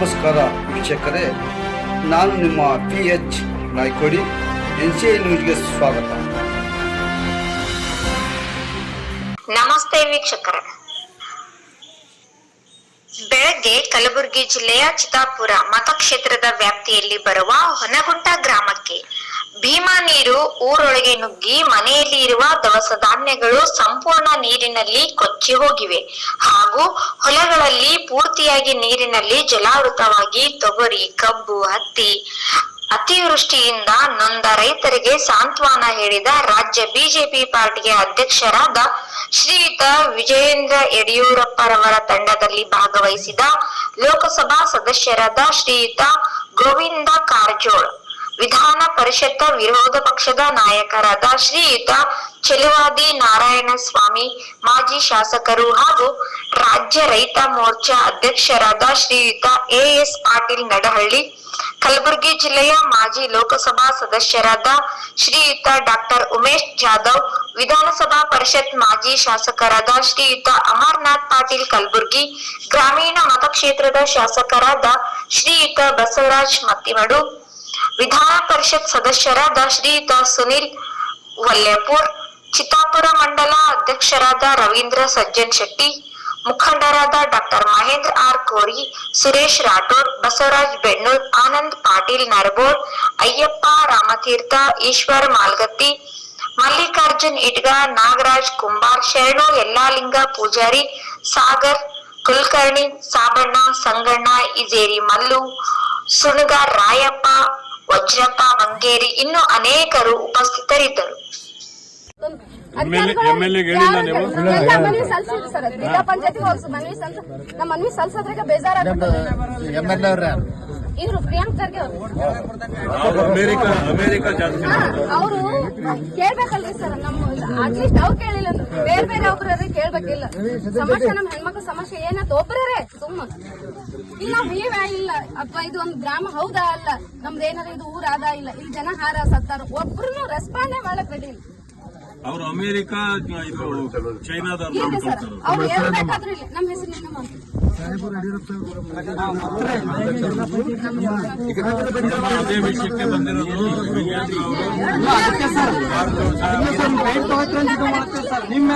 ವೀಕ್ಷಕರೇ, ನಾನು ನಿಮ್ಮ P H Naikodi N C I ನ್ಯೂಸ್ಗೆ ಸ್ವಾಗತ. ನಮಸ್ತೆ ವೀಕ್ಷಕರೇ. ಬೆಳಗ್ಗೆ ಕಲಬುರಗಿ ಜಿಲ್ಲೆಯ ಚಿತಾಪುರ ಮತಕ್ಷೇತ್ರದ ವ್ಯಾಪ್ತಿಯಲ್ಲಿ ಬರುವ ಹೊನಗುಂಟ ಗ್ರಾಮಕ್ಕೆ ಭೀಮಾ ನೀರು ಊರೊಳಗೆ ನುಗ್ಗಿ ಮನೆಯಲ್ಲಿ ಇರುವ ದವಸ ಧಾನ್ಯಗಳು ಸಂಪೂರ್ಣ ನೀರಿನಲ್ಲಿ ಕೊಚ್ಚಿ ಹೋಗಿವೆ. ಹಾಗೂ ಹೊಲಗಳಲ್ಲಿ ಪೂರ್ತಿಯಾಗಿ ನೀರಿನಲ್ಲಿ ಜಲಾವೃತವಾಗಿ ತೊಗರಿ, ಕಬ್ಬು, ಹತ್ತಿ ಅತಿವೃಷ್ಟಿಯಿಂದ ನೊಂದ ರೈತರಿಗೆ ಸಾಂತ್ವನ ಹೇಳಿದ ರಾಜ್ಯ ಬಿಜೆಪಿ ಪಾರ್ಟಿಯ ಅಧ್ಯಕ್ಷರಾದ ಶ್ರೀಯುತ ವಿಜಯೇಂದ್ರ ಯಡಿಯೂರಪ್ಪರವರ ತಂಡದಲ್ಲಿ ಭಾಗವಹಿಸಿದ ಲೋಕಸಭಾ ಸದಸ್ಯರಾದ ಶ್ರೀಯುತ ಗೋವಿಂದ ಕಾರಜೋಳ್. ವಿಧಾನ ಪರಿಷತ್ ವಿರೋಧ ಪಕ್ಷದ ನಾಯಕರಾದ ಶ್ರೀಯುತ ಚೆಲುವಾದಿ ನಾರಾಯಣ ಸ್ವಾಮಿ, ಮಾಜಿ ಶಾಸಕರು ಹಾಗೂ ರಾಜ್ಯ ರೈತ ಮೋರ್ಚಾ ಅಧ್ಯಕ್ಷರಾದ ಶ್ರೀಯುತ A S S Patil Nadahalli, Kalaburagi ಜಿಲ್ಲೆಯ ಮಾಜಿ ಲೋಕಸಭಾ ಸದಸ್ಯರಾದ ಶ್ರೀಯುತ ಡಾಕ್ಟರ್ ಉಮೇಶ್ ಜಾಧವ್, ವಿಧಾನಸಭಾ ಪರಿಷತ್ ಮಾಜಿ ಶಾಸಕರಾದ ಶ್ರೀಯುತ ಅಮರ್ನಾಥ್ ಪಾಟೀಲ್ ಕಲಬುರ್ಗಿ, ಗ್ರಾಮೀಣ ಮತಕ್ಷೇತ್ರದ ಶಾಸಕರಾದ ಶ್ರೀಯುತ ಬಸವರಾಜ್ ಮತ್ತಿಮಡು ವಿಧಾನ ಪರಿಷತ್ ಸದಸ್ಯರಾದ ಶ್ರೀಯುತ ಸುನಿಲ್ ವಲ್ಲೇಪುರ್, ಚಿತ್ತಾಪುರ ಮಂಡಲ ಅಧ್ಯಕ್ಷರಾದ ರವೀಂದ್ರ ಸಜ್ಜನ್ ಶೆಟ್ಟಿ, ಮುಖಂಡರಾದ ಡಾಕ್ಟರ್ ಮಹೇಂದ್ರ ಆರ್ ಕೋರಿ, ಸುರೇಶ್ ರಾಠೋಡ್, ಬಸವರಾಜ್ ಬೆಣ್ಣೂರ್ ಆನಂದ್ ಪಾಟೀಲ್ ನರಬೋಳ್, ಅಯ್ಯಪ್ಪ ರಾಮತೀರ್ಥ, ಈಶ್ವರ್ ಮಾಲ್ಗತ್ತಿ, ಮಲ್ಲಿಕಾರ್ಜುನ್ ಇಟ್ಗ, ನಾಗರಾಜ್ ಕುಂಬಾರ್, ಶರಣು ಯಲ್ಲಾಲಿಂಗ ಪೂಜಾರಿ, ಸಾಗರ್ ಕುಲಕರ್ಣಿ, ಸಾಬಣ್ಣ, ಸಂಗಣ್ಣ, ಇಜೇರಿ ಮಲ್ಲು ಸುಣಗಾರ್ ರಾಯಪ್ಪ ವಜ್ರಪ್ಪ ಮಂಗೇರಿ ಇನ್ನು ಅನೇಕರು ಉಪಸ್ಥಿತರಿದ್ದರು. ಮನವಿ ಸಲ್ಸಿದ್ರಿ ಸರ್ ಜಿಲ್ಲಾ ಪಂಚಾಯತಿ ಮನವಿ ನಮ್ಮ ಮನವಿ ಸಲ್ಸದ್ರಾಗ ಬೇಜಾರಾಗ್ತದೆ ಇದ್ರು ಪ್ರಿಯಾಂಕ್ ಖರ್ಗೆ ಅವರು. ಅಮೆರಿಕ ಅಮೆರಿಕ ಜಾಸ್ತಿ ಅವರು ಕೇಳ್ಬೇಕಲ್ರಿ ಸರ್ ನಮ್ಮ ಅಟ್ಲೀಸ್ಟ್ ಅವ್ರು ಕೇಳಿಲ್ಲ ಬೇರೆ ಬೇರೆ ಒಬ್ರೇ ಕೇಳ್ಬೇಕಿಲ್ಲ. ಸಮಸ್ಯೆ ನಮ್ಮ ಹೆಣ್ಮಕ್ಳ ಸಮಸ್ಯೆ ಏನಂತ ಒಬ್ರೇ ಸುಮ್ಮ. ಇಲ್ಲ ನಾವ್ ನೀವೇ ಇಲ್ಲ ಅಥವಾ ಇದು ಒಂದು ಗ್ರಾಮ ಹೌದಾ ಅಲ್ಲ ನಮ್ದು ಏನಾರ ಇದು ಊರ ಆದ ಇಲ್ಲ ಇಲ್ಲಿ ಜನ ಹಾರ ಸತ್ತಾರ ಒಬ್ರು ರೆಸ್ಪಾಂಡೇ ಮಾಡಕ್ ರೆಡಿ ಇಲ್ಲ. ಅವರು ಅಮೆರಿಕ ಇದು ಚೈನಾದ ಅವ್ರು ಹೇಳ್ಬೇಕಾದ್ರೂ ಇಲ್ಲ ನಮ್ಮ ಹೆಸರು ಮಾಡ್ತೀವಿ ಅದೇ ವಿಷಯಕ್ಕೆ ಬಂದಿರೋದು ವಿಜಯೇಂದ್ರ ಅವರು ನಿಮ್ಮ